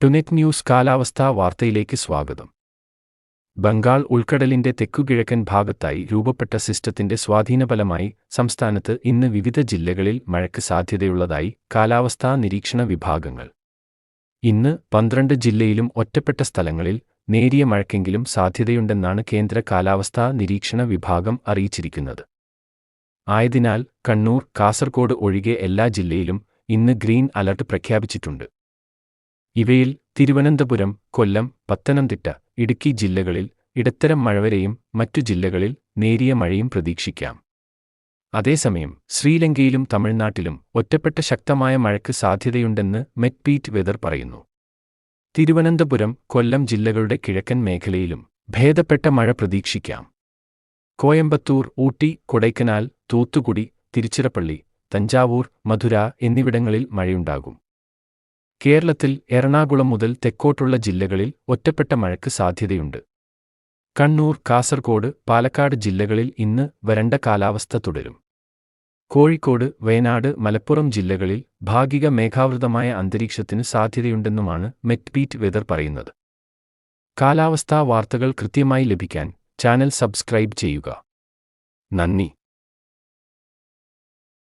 ടുനെറ്റ് news കാലാവസ്ഥാ വാർത്തയിലേക്ക് സ്വാഗതം. ബംഗാൾ ഉൾക്കടലിന്റെ തെക്കുകിഴക്കൻ ഭാഗത്തായി രൂപപ്പെട്ട സിസ്റ്റത്തിന്റെ സ്വാധീനഫലമായി സംസ്ഥാനത്ത് ഇന്ന് വിവിധ ജില്ലകളിൽ മഴയ്ക്ക് സാധ്യതയുള്ളതായി കാലാവസ്ഥാ നിരീക്ഷണ വിഭാഗങ്ങൾ. ഇന്ന് പന്ത്രണ്ട് ജില്ലയിലും ഒറ്റപ്പെട്ട സ്ഥലങ്ങളിൽ നേരിയ മഴയ്ക്കെങ്കിലും സാധ്യതയുണ്ടെന്നാണ് കേന്ദ്ര കാലാവസ്ഥാ നിരീക്ഷണ വിഭാഗം അറിയിച്ചിരിക്കുന്നത്. ആയതിനാൽ കണ്ണൂർ കാസർഗോഡ് ഒഴികെ എല്ലാ ജില്ലയിലും ഇന്ന് ഗ്രീൻ അലർട്ട് പ്രഖ്യാപിച്ചിട്ടുണ്ട്. ഇവയിൽ തിരുവനന്തപുരം കൊല്ലം പത്തനംതിട്ട ഇടുക്കി ജില്ലകളിൽ ഇടത്തരം മഴവരെയും മറ്റു ജില്ലകളിൽ നേരിയ മഴയും പ്രതീക്ഷിക്കാം. അതേസമയം ശ്രീലങ്കയിലും തമിഴ്നാട്ടിലും ഒറ്റപ്പെട്ട ശക്തമായ മഴയ്ക്ക് സാധ്യതയുണ്ടെന്ന് മെറ്റ്പീറ്റ് വെതർ പറയുന്നു. തിരുവനന്തപുരം കൊല്ലം ജില്ലകളുടെ കിഴക്കൻ മേഖലയിലും ഭേദപ്പെട്ട മഴ പ്രതീക്ഷിക്കാം. കോയമ്പത്തൂർ ഊട്ടി കൊടൈക്കനാൽ തൂത്തുകുടി തിരുച്ചിറപ്പള്ളി തഞ്ചാവൂർ മധുര എന്നിവിടങ്ങളിൽ മഴയുണ്ടാകും. കേരളത്തിൽ എറണാകുളം മുതൽ തെക്കോട്ടുള്ള ജില്ലകളിൽ ഒറ്റപ്പെട്ട മഴയ്ക്ക് സാധ്യതയുണ്ട്. കണ്ണൂർ കാസർഗോഡ് പാലക്കാട് ജില്ലകളിൽ ഇന്ന് വരണ്ട കാലാവസ്ഥ തുടരും. കോഴിക്കോട് വയനാട് മലപ്പുറം ജില്ലകളിൽ ഭാഗിക മേഘാവൃതമായ അന്തരീക്ഷത്തിന് സാധ്യതയുണ്ടെന്നുമാണ് മെറ്റ്ബീറ്റ് വെതർ പറയുന്നത്. കാലാവസ്ഥാ വാർത്തകൾ കൃത്യമായി ലഭിക്കാൻ ചാനൽ സബ്സ്ക്രൈബ് ചെയ്യുക. നന്ദി.